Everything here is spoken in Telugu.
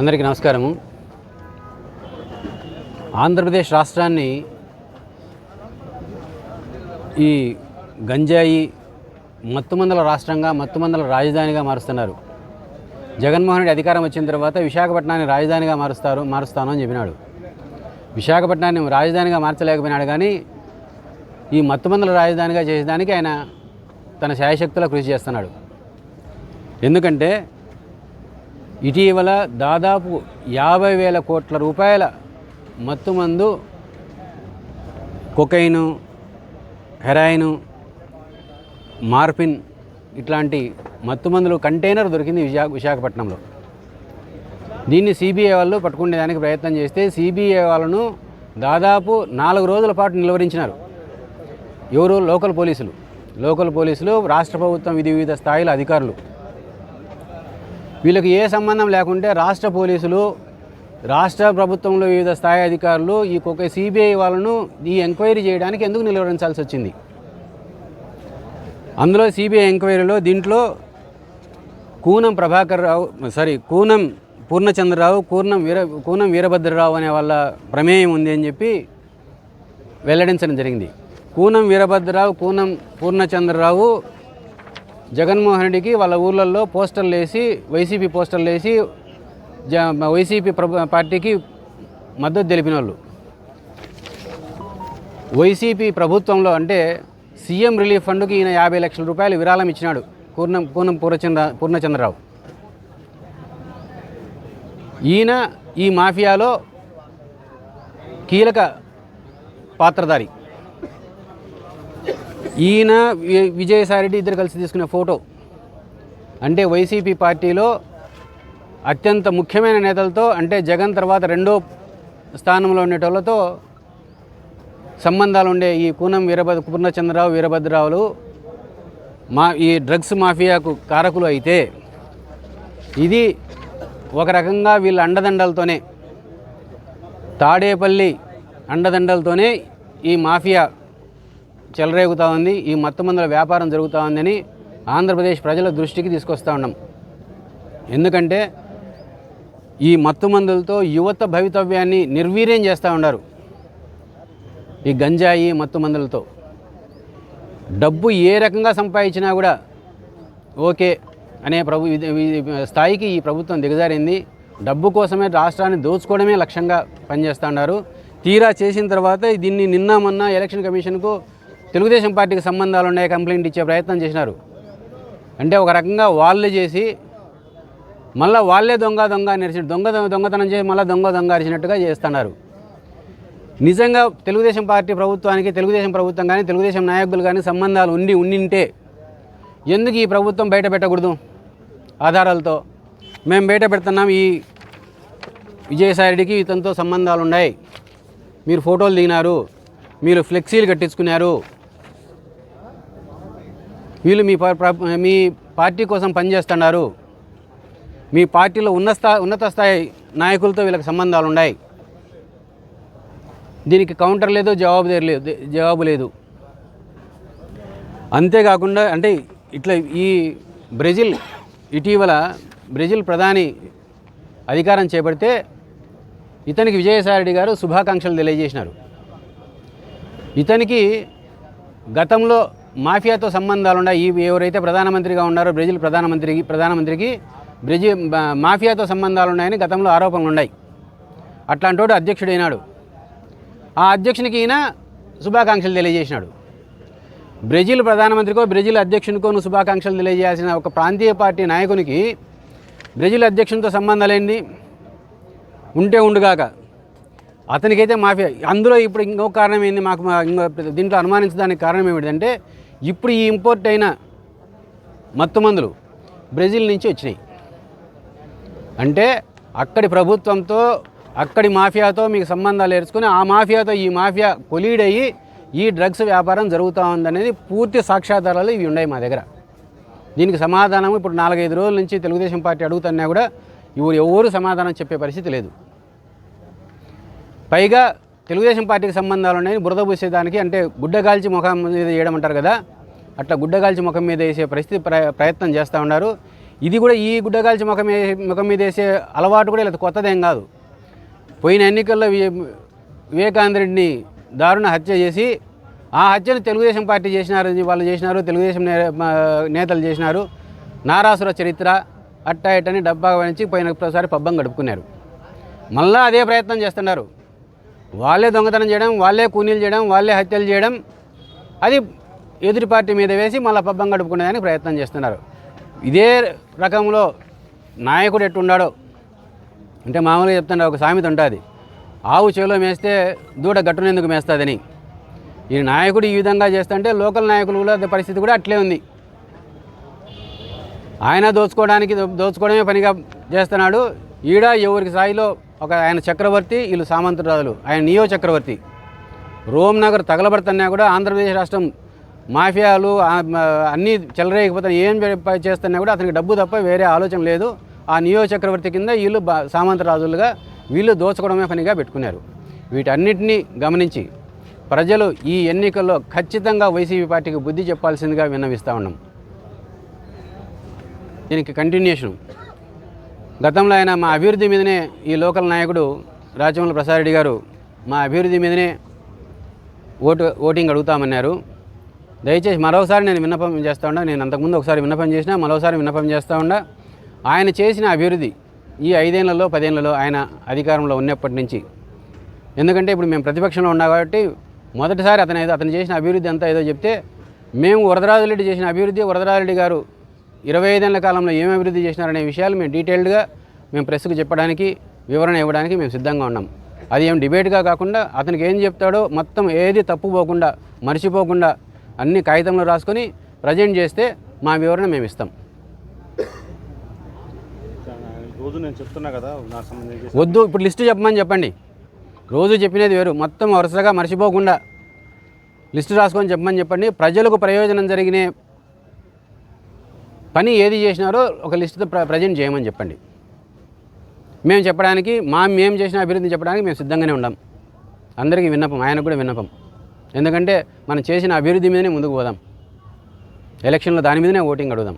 అందరికీ నమస్కారము. ఆంధ్రప్రదేశ్ రాష్ట్రాన్ని ఈ గంజాయి మత్తుమందల రాష్ట్రంగా మత్తుమందల రాజధానిగా మారుస్తున్నారు. జగన్మోహన్ రెడ్డి అధికారం వచ్చిన తర్వాత విశాఖపట్నాన్ని రాజధానిగా మారుస్తారు మారుస్తాను అని చెప్పినాడు. విశాఖపట్నాన్ని రాజధానిగా మార్చలేకపోయినాడు కానీ ఈ మత్తుమందల రాజధానిగా చేసేదానికి ఆయన తన శాయశక్తుల కృషి చేస్తున్నాడు. ఎందుకంటే ఇటీవల దాదాపు యాభై వేల కోట్ల రూపాయల మత్తుమందు కొకైను హెరాయిను మార్పిన్ ఇట్లాంటి మత్తుమందులు కంటైనర్ దొరికింది విశా విశాఖపట్నంలో. దీన్ని సిబిఐ వాళ్ళు పట్టుకునేదానికి ప్రయత్నం చేస్తే సిబిఐ వాళ్ళను దాదాపు నాలుగు రోజుల పాటు నిలువరించినారు. ఎవరు? లోకల్ పోలీసులు. లోకల్ పోలీసులు రాష్ట్ర ప్రభుత్వం వివిధ స్థాయిల అధికారులు. వీళ్ళకి ఏ సంబంధం లేకుంటే రాష్ట్ర పోలీసులు రాష్ట్ర ప్రభుత్వంలో వివిధ స్థాయి అధికారులు ఈ ఒక సిబిఐ వాళ్ళను ఈ ఎంక్వైరీ చేయడానికి ఎందుకు నిలువరించాల్సి వచ్చింది? అందులో సిబిఐ ఎంక్వైరీలో దీంట్లో కూనం ప్రభాకర్ రావు సారీ కూనం పూర్ణచంద్రరావు కూర్ణం వీర కూనం వీరభద్రరావు అనే వాళ్ళ ప్రమేయం ఉంది అని చెప్పి వెల్లడించడం జరిగింది. కూనం వీరభద్రరావు కూనం పూర్ణచంద్రరావు జగన్మోహన్ రెడ్డికి వాళ్ళ ఊర్లలో పోస్టర్లు వేసి వైసీపీ పోస్టర్లు వేసి జ వైసీపీ ప్రభు పార్టీకి మద్దతు తెలిపిన వాళ్ళు వైసీపీ ప్రభుత్వంలో అంటే సీఎం రిలీఫ్ ఫండ్కి ఈయన యాభై లక్షల రూపాయలు విరాళం ఇచ్చినాడు పూర్ణం పూర్ణం పూర్ణచంద్ర పూర్ణచంద్రరావు. ఈయన ఈ మాఫియాలో కీలక పాత్రధారి. ఈయన వి- విజయసాయిరెడ్డి ఇద్దరు కలిసి తీసుకునే ఫోటో. అంటే వైసీపీ పార్టీలో అత్యంత ముఖ్యమైన నేతలతో అంటే జగన్ తర్వాత రెండో స్థానంలో ఉండేటోళ్ళతో సంబంధాలు ఉండే ఈ కూనం వీరభద్ర పూర్ణచంద్రరావు వీరభద్రరావులు మా ఈ డ్రగ్స్ మాఫియాకు కారకులు అయితే ఇది ఒక రకంగా వీళ్ళ అండదండలతోనే తాడేపల్లి అండదండలతోనే ఈ మాఫియా చెలరేగుతూ ఉంది ఈ మత్తుమందుల వ్యాపారం జరుగుతూ ఉందని ఆంధ్రప్రదేశ్ ప్రజల దృష్టికి తీసుకొస్తా ఉన్నాం. ఎందుకంటే ఈ మత్తుమందులతో యువత భవితవ్యాన్ని నిర్వీర్యం చేస్తూ ఉన్నారు. ఈ గంజాయి మత్తుమందులతో. డబ్బు ఏ రకంగా సంపాదించినా కూడా ఓకే అనే ప్రభు స్థాయికి ఈ ప్రభుత్వం దిగజారింది. డబ్బు కోసమే రాష్ట్రాన్ని దోచుకోవడమే లక్ష్యంగా పనిచేస్తున్నారు తీరా చేసిన తర్వాత దీన్ని నిన్న మొన్న ఎలక్షన్ కమిషన్కు తెలుగుదేశం పార్టీకి సంబంధాలు ఉన్నాయి? కంప్లైంట్ ఇచ్చే ప్రయత్నం చేసినారు. అంటే ఒక రకంగా వాళ్ళు చేసి మళ్ళీ వాళ్ళే దొంగ దొంగ అని అరిచి దొంగ- దొంగతనం చేసి మళ్ళీ దొంగ దొంగ అరిచినట్టుగా చేస్తున్నారు. నిజంగా తెలుగుదేశం పార్టీ ప్రభుత్వానికి తెలుగుదేశం ప్రభుత్వం కానీ తెలుగుదేశం నాయకులు కానీ సంబంధాలు ఉండి ఉండింటే ఎందుకు ఈ ప్రభుత్వం బయట పెట్టకూడదు? ఆధారాలతో మేము బయట పెడుతున్నాం ఈ విజయసాయిరెడ్డికి ఇతనితో సంబంధాలు ఉన్నాయి. మీరు ఫోటోలు దిగినారు మీరు ఫ్లెక్సీలు కట్టించుకున్నారు. వీళ్ళు మీ ప- మీ పార్టీ కోసం పనిచేస్తున్నారు. మీ పార్టీలో ఉన్న స్థా ఉన్నత స్థాయి నాయకులతో వీళ్ళకి సంబంధాలు ఉన్నాయి. దీనికి కౌంటర్ లేదు జవాబు లేదు జవాబు లేదు. అంతేకాకుండా అంటే ఇట్లా ఈ బ్రెజిల్ ఇటీవల బ్రెజిల్ ప్రధాని అధికారం చేపడితే ఇతనికి విజయసాయిరెడ్డి గారు శుభాకాంక్షలు తెలియజేసినారు. ఇతనికి గతంలో మాఫియాతో సంబంధాలు ఉన్నాయి ఈ ఎవరైతే ప్రధానమంత్రిగా ఉన్నారో బ్రెజిల్ ప్రధానమంత్రికి ప్రధానమంత్రికి బ్రెజిల్ మాఫియాతో సంబంధాలు ఉన్నాయని గతంలో ఆరోపణలు ఉన్నాయి అట్లాంటి అధ్యక్షుడైనాడు. ఆ అధ్యక్షునికి ఈయన శుభాకాంక్షలు తెలియజేసినాడు. బ్రెజిల్ ప్రధానమంత్రికో బ్రెజిల్ అధ్యక్షునికో నువ్వు శుభాకాంక్షలు తెలియజేయాల్సిన ఒక ప్రాంతీయ పార్టీ నాయకునికి బ్రెజిల్ అధ్యక్షునితో సంబంధాలేంది ఉంటే ఉండుగాక. అతనికైతే మాఫియా. అందులో ఇప్పుడు ఇంకొక కారణం ఏంది? మాకు ఇంకో దీంట్లో అనుమానించడానికి కారణం ఏమిటంటే ఇప్పుడు ఈ ఇంపోర్ట్ అయిన మత్తు మందులు బ్రెజిల్ నుంచి వచ్చినాయి. అంటే అక్కడి ప్రభుత్వంతో అక్కడి మాఫియాతో మీకు సంబంధాలు ఏర్చుకుని ఆ మాఫియాతో ఈ మాఫియా కొలీడ్ అయ్యి ఈ డ్రగ్స్ వ్యాపారం జరుగుతూ ఉందనేది పూర్తి సాక్ష్యాధారాలు ఇవి ఉన్నాయి మా దగ్గర. దీనికి సమాధానం ఇప్పుడు నాలుగైదు రోజుల నుంచి తెలుగుదేశం పార్టీ అడుగుతున్నా కూడా ఇవి ఎవరు సమాధానం చెప్పే పరిస్థితి లేదు. పైగా తెలుగుదేశం పార్టీకి సంబంధాలు ఉన్నాయని బురద పూసేదానికి అంటే గుడ్డగాల్చి ముఖం మీద వేయడం అంటారు కదా అట్లా గుడ్డగాల్చి ముఖం మీద వేసే పరిస్థితి ప్ర ప్రయత్నం చేస్తూ ఉన్నారు. ఇది కూడా ఈ గుడ్డగాల్చి ముఖం ముఖం మీద వేసే అలవాటు కూడా ఇలా కొత్తదేం కాదు. పోయిన ఎన్నికల్లో వి- వివేకానంద రెడ్డిని దారుణ హత్య చేసి ఆ హత్యను తెలుగుదేశం పార్టీ చేసినారు వాళ్ళు చేసినారు తెలుగుదేశం నే- నేతలు చేసినారు. నారాసుర చరిత్ర అట్టా ఇట్టని డబ్బా వంచి పోయిన ఒకసారి పబ్బం గడుపుకున్నారు. మళ్ళా అదే ప్రయత్నం చేస్తున్నారు. వాళ్ళే దొంగతనం చేయడం వాళ్ళే కూనీలు చేయడం వాళ్ళే హత్యలు చేయడం అది ఎదుటి పార్టీ మీద వేసి మళ్ళీ పబ్బం గడుపుకునేదానికి ప్రయత్నం చేస్తున్నారు. ఇదే రకంలో నాయకుడు ఎట్టుండాడో అంటే మామూలుగా చెప్తుండే ఒక సామెత ఉంటుంది. ఆవు చెవిలో మేస్తే దూడ గట్టునేందుకు మేస్తుందని. ఈ నాయకుడు ఈ విధంగా చేస్తుంటే లోకల్ నాయకులు కూడా పరిస్థితి కూడా అట్లే ఉంది. ఆయన దోచుకోవడానికి దోచుకోవడమే పనిగా చేస్తున్నాడు. ఈడ ఎవరికి స్థాయిలో ఒక ఆయన చక్రవర్తి వీళ్ళు సామంతరాజులు. ఆయన నియో చక్రవర్తి. రోమ్ నగర్ తగలబడుతున్నా కూడా ఆంధ్రప్రదేశ్ రాష్ట్రం మాఫియాలు అన్నీ చెలరేయకపోతే ఏం చేస్తున్నా కూడా అతనికి డబ్బు తప్ప వేరే ఆలోచన లేదు. ఆ నియో చక్రవర్తి కింద వీళ్ళు సామంతరాజులుగా వీళ్ళు దోచుకోవడమే పనిగా పెట్టుకున్నారు. వీటన్నిటినీ గమనించి ప్రజలు ఈ ఎన్నికల్లో ఖచ్చితంగా వైసీపీ పార్టీకి బుద్ధి చెప్పాల్సిందిగా విన్నవిస్తూ ఉన్నాం. దీనికి కంటిన్యూషన్ గతంలో ఆయన మా అభివృద్ధి మీదనే ఈ లోకల్ నాయకుడు రాజమౌళి ప్రసాద్ రెడ్డి గారు మా అభివృద్ధి మీదనే ఓటు ఓటింగ్ అడుగుతామన్నారు. దయచేసి మరోసారి నేను విన్నపం చేస్తూ ఉండ నేను అంతకుముందు ఒకసారి విన్నపం చేసినా మరోసారి విన్నపం చేస్తూ ఉండ ఆయన చేసిన అభివృద్ధి ఈ ఐదేళ్ళలో పదేళ్ళలో ఆయన అధికారంలో ఉన్నప్పటి నుంచి. ఎందుకంటే ఇప్పుడు మేము ప్రతిపక్షంలో ఉన్నా కాబట్టి మొదటిసారి అతను ఏదో అతను చేసిన అభివృద్ధి అంతా ఏదో చెప్తే మేము వరదరాజురెడ్డి చేసిన అభివృద్ధి వరదరాజరెడ్డి గారు ఇరవై ఐదేళ్ళ కాలంలో ఏం అభివృద్ధి చేసినారనే విషయాలు మేము డీటెయిల్డ్గా మేము ప్రెస్కు చెప్పడానికి వివరణ ఇవ్వడానికి మేము సిద్ధంగా ఉన్నాం. అది ఏం డిబేట్గా కాకుండా అతనికి ఏం చెప్తాడో మొత్తం ఏది తప్పు పోకుండా మర్చిపోకుండా అన్ని కాగితంలో రాసుకొని ప్రజెంట్ చేస్తే మా వివరణ మేము ఇస్తాం. రోజు నేను చెప్తున్నా కదా నాకు సంబంధించి వద్దు ఇప్పుడు లిస్టు చెప్పమని చెప్పండి. రోజు చెప్పినది వేరు మొత్తం వరుసగా మర్చిపోకుండా లిస్టు రాసుకొని చెప్పమని చెప్పండి. ప్రజలకు ప్రయోజనం జరిగిన పని ఏది చేసినారో ఒక లిస్టుతో ప్ర ప్రజెంట్ చేయమని చెప్పండి. మేము చెప్పడానికి మా మేము చేసిన అభివృద్ధి చెప్పడానికి మేము సిద్ధంగానే ఉన్నాం అందరికీ విన్నపం ఆయనకు కూడా విన్నపం. ఎందుకంటే మనం చేసిన అభివృద్ధి మీదనే ముందుకు పోదాం. ఎలక్షన్లో దాని మీదనే ఓటింగ్ అడుగుదాం.